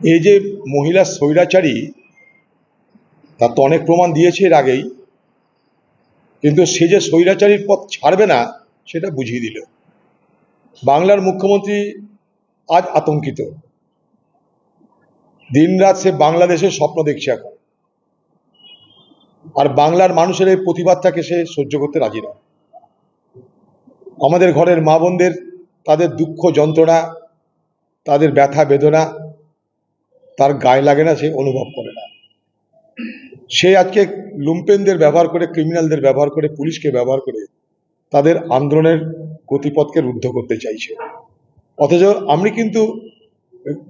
এই যে মহিলা স্বৈরাচারী, তার তো অনেক প্রমাণ দিয়েছে এর আগেই, কিন্তু সে যে স্বৈরাচারীর পথ ছাড়বে না, সেটা বুঝিয়ে দিল। বাংলার মুখ্যমন্ত্রী আজ আতঙ্কিত। দিনরাত সে বাংলাদেশের স্বপ্ন দেখছে এখন। আর বাংলার মানুষের এই প্রতিবাদটাকে সে সহ্য করতে রাজি নয়। আমাদের ঘরের মা বোনদের তাদের দুঃখ যন্ত্রণা, তাদের ব্যথা বেদনা তার গায়ে লাগে না, সে অনুভব করে না। সে আজকে লুম্পেনদের ব্যবহার করে, ক্রিমিনালদের ব্যবহার করে, পুলিশকে ব্যবহার করে, তাদের আন্দোলনের গতিপথকে রুদ্ধ করতে চাইছে। অথচ আমি কিন্তু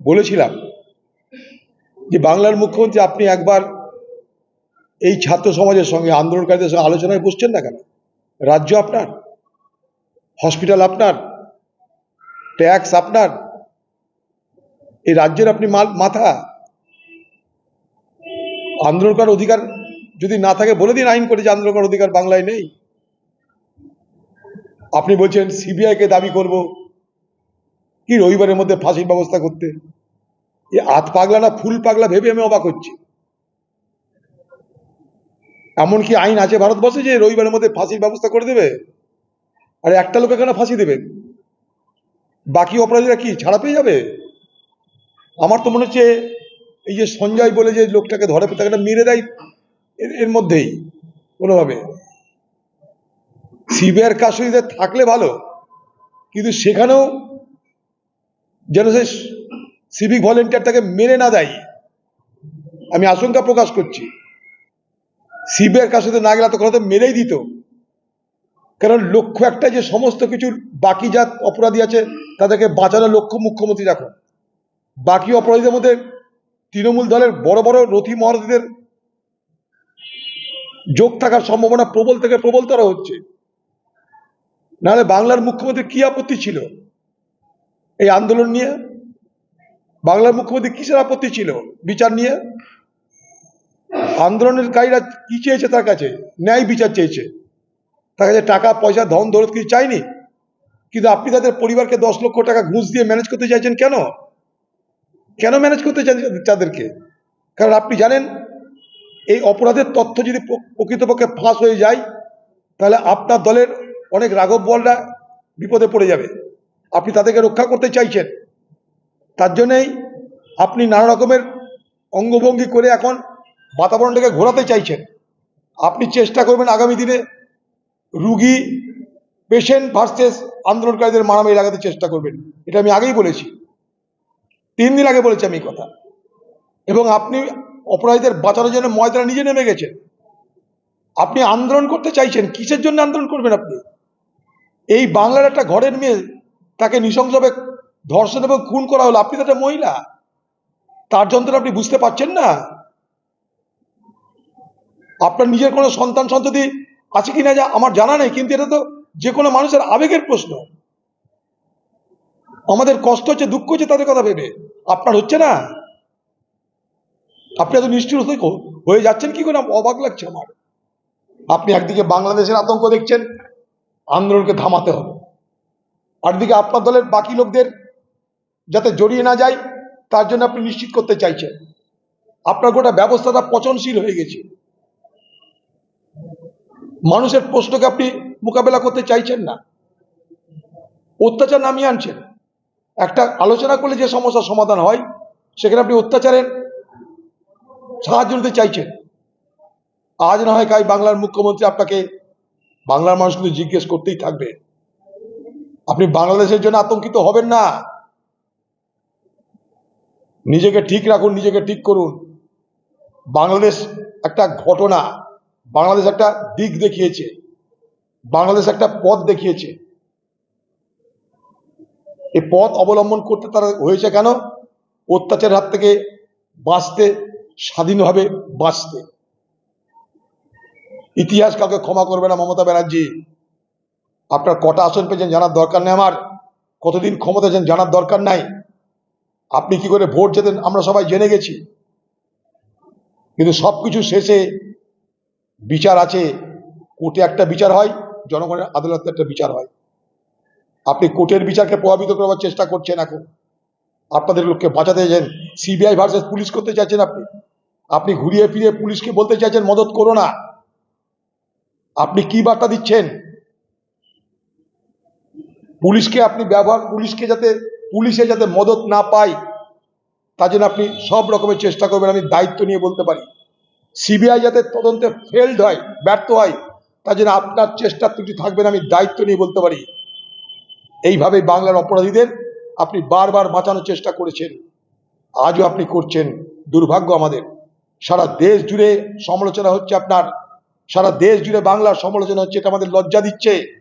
বলেছিলাম যে বাংলার মুখ্যমন্ত্রী আপনি একবার এই ছাত্র সমাজের সঙ্গে, আন্দোলনকারীদের সঙ্গে আলোচনায় বসছেন না কেন? রাজ্য আপনার, হসপিটাল আপনার, ট্যাক্স আপনার এই রাজ্যের আপনি মাথা। আন্দোলন করার অধিকার যদি না থাকে, বলে দিন আইন করে যে আন্দোলন করার অধিকার বাংলায় নেই। আপনি বলছেন সিবিআই কে দাবি করব কি রবিবারের মধ্যে ফাঁসির ব্যবস্থা করতে? এ আত পাগলা না ফুল পাগলা ভেবে আমি অবাক হচ্ছি। এমন কি আইন আছে ভারতবর্ষে যে রবিবারের মধ্যে ফাঁসির ব্যবস্থা করে দেবে? আর একটা লোক এখানে ফাঁসি দেবে। বাকি অপরাধীরা কি, ছাড়া পেয়ে যাবে? আমার তো মনে হচ্ছে এই যে সঞ্জয় বলে যে লোকটাকে ধরে তাকে মেরে দেয় এর মধ্যেই, কোনোভাবে। সিবিআইয়ের কাস্টডিতে থাকলে ভালো, কিন্তু সেখানেও যেন সে সিভিক ভলেন্টিয়ারটাকে মেরে না দেয়, আমি আশঙ্কা প্রকাশ করছি। সিবিআইয়ের কাছে না গেলে তখন তো মেরেই দিত। কারণ লক্ষ্য একটা যে সমস্ত কিছুর বাকি যা অপরাধী আছে, তাদেরকে বাঁচানোর লক্ষ্য মুখ্যমন্ত্রী রাখুন। বাকি অপরাধীদের মধ্যে তৃণমূল দলের বড় বড় রথী মহারথীদের যোগ থাকার সম্ভাবনা প্রবল থেকে প্রবলতর হচ্ছে। নাহলে বাংলার মুখ্যমন্ত্রী কি আপত্তি ছিল এই আন্দোলন নিয়ে? বাংলার মুখ্যমন্ত্রী কিসের আপত্তি ছিল বিচার নিয়ে? আন্দোলনের কারীরা কি চেয়েছে তার কাছে? ন্যায় বিচার চেয়েছে। তার কাছে টাকা, পয়সা, ধন, দৌলত কিছু চাইনি কিন্তু আপনি তাদের পরিবারকে দশ লক্ষ টাকা ঘুষ দিয়ে ম্যানেজ করতে চাইছেন কেন? কেন ম্যানেজ করতে চান তাদেরকে? কারণ আপনি জানেন, এই অপরাধের তথ্য যদি প্রকৃতপক্ষে ফাঁস হয়ে যায়, তাহলে আপনার দলের অনেক রাঘব বলরা বিপদে পড়ে যাবে। আপনি তাদেরকে রক্ষা করতে চাইছেন। তার জন্যই আপনি নানা রকমের অঙ্গভঙ্গি করে এখন বাতাবরণটাকে ঘোরাতে চাইছেন। আপনি চেষ্টা করবেন আগামী দিনে রুগী পেশেন্ট ভার্সেস আন্দোলনকারীদের মারামারি লাগাতে চেষ্টা করবেন। এটা আমি আগেই বলেছি। তিন দিন আগে বলেছি আমি কথা। এবং আপনি অপরাধীদের বাঁচানোর জন্য ময়দানে নিজে নেমে গেছেন। আপনি আন্দোলন করতে চাইছেন, কিসের জন্য আন্দোলন করবেন আপনি? এই বাংলার একটা ঘরের মেয়ে, তাকে নৃশংসভাবে ধর্ষণ এবং খুন করা হলো। আপনি তো একটা মহিলা। তার যন্ত্রণা আপনি বুঝতে পারছেন না। আপনার নিজের কোনো সন্তান সন্ততি আছে কিনা যা আমার জানা নেই, কিন্তু এটা তো যে কোনো মানুষের আবেগের প্রশ্ন। আমাদের কষ্ট হচ্ছে, দুঃখ হচ্ছে তাদের কথা ভেবে। আপনার হচ্ছে না? আপনি এত নিষ্ঠুর হয়ে- যাচ্ছেন কি করে? অবাক লাগছে আমার। আপনি একদিকে বাংলাদেশের আতঙ্ক দেখছেন, আন্দোলনকে থামাতে হবে। আরদিকে আপনার দলের বাকি লোকদের যাতে জড়িয়ে না যায়, তার জন্য আপনি নিশ্চিত করতে চাইছেন। আপনার গোটা ব্যবস্থাটা পচনশীল হয়ে গেছে। মানুষের প্রশ্নকে আপনি মোকাবেলা করতে চাইছেন না। অত্যাচার নামিয়ে আনছেন। একটা আলোচনা করলে যে সমস্যার সমাধান হয়, সেখানে আপনি অত্যাচারের সাহায্য নিতে চাইছেন। আজ না হয় কাই বাংলার মুখ্যমন্ত্রী আপনাকে বাংলার মানুষ কিন্তু জিজ্ঞেস করতেই থাকবে। আপনি বাংলাদেশের জন্য আতঙ্কিত হবেন না। নিজেকে ঠিক রাখুন, নিজেকে ঠিক করুন। বাংলাদেশ একটা ঘটনা, বাংলাদেশ একটা দিক দেখিয়েছে, বাংলাদেশ একটা পথ দেখিয়েছে। এই পথ অবলম্বন করতে তারা হয়েছে কেন? অত্যাচারের হাত থেকে বাঁচতে, স্বাধীনভাবে বাঁচতে। ইতিহাস কাউকে ক্ষমা করবে না মমতা ব্যানার্জি। আপনার কটা আসন পেয়েছেন জানার দরকার নেই আমার। কতদিন ক্ষমতা আছেন জানার দরকার নাই। আপনি কি করে ভোট যেতেন আমরা সবাই জেনে গেছি। কিন্তু সবকিছু শেষে বিচার আছে। কোর্টে একটা বিচার হয়, জনগণের আদালতে একটা বিচার হয়। আপনি কোর্টের বিচারকে প্রভাবিত করবার চেষ্টা করছেন এখন। আপনাদের লোককে বাঁচাতে চাইছেন। সিবিআই ভার্সেস পুলিশ করতে চাইছেন আপনি। আপনি ঘুরিয়ে ফিরিয়ে পুলিশকে বলতে চাইছেন, মদত করো না। আপনি কি বার্তা দিচ্ছেন? পুলিশকে আপনি ব্যবহার, পুলিশকে যাতে, পুলিশে যাতে মদত না পায়, তার জন্য আপনি সব রকমের চেষ্টা করবেন, আমি দায়িত্ব নিয়ে বলতে পারি। সিবিআই যাতে তদন্তে ফেলড হয়, ব্যর্থ হয়, তার জন্য আপনার চেষ্টা ত্রুটি থাকবেন আমি দায়িত্ব নিয়ে বলতে পারি। এইভাবে বাংলার অপরাধীদের আপনি বারবার বাঁচানোর চেষ্টা করেছেন। আজও আপনি করছেন। দুর্ভাগ্য আমাদের। সারা দেশ জুড়ে সমালোচনা হচ্ছে আপনার। সারা দেশ জুড়ে বাংলার সমালোচনা হচ্ছে, এটা আমাদের লজ্জা দিচ্ছে।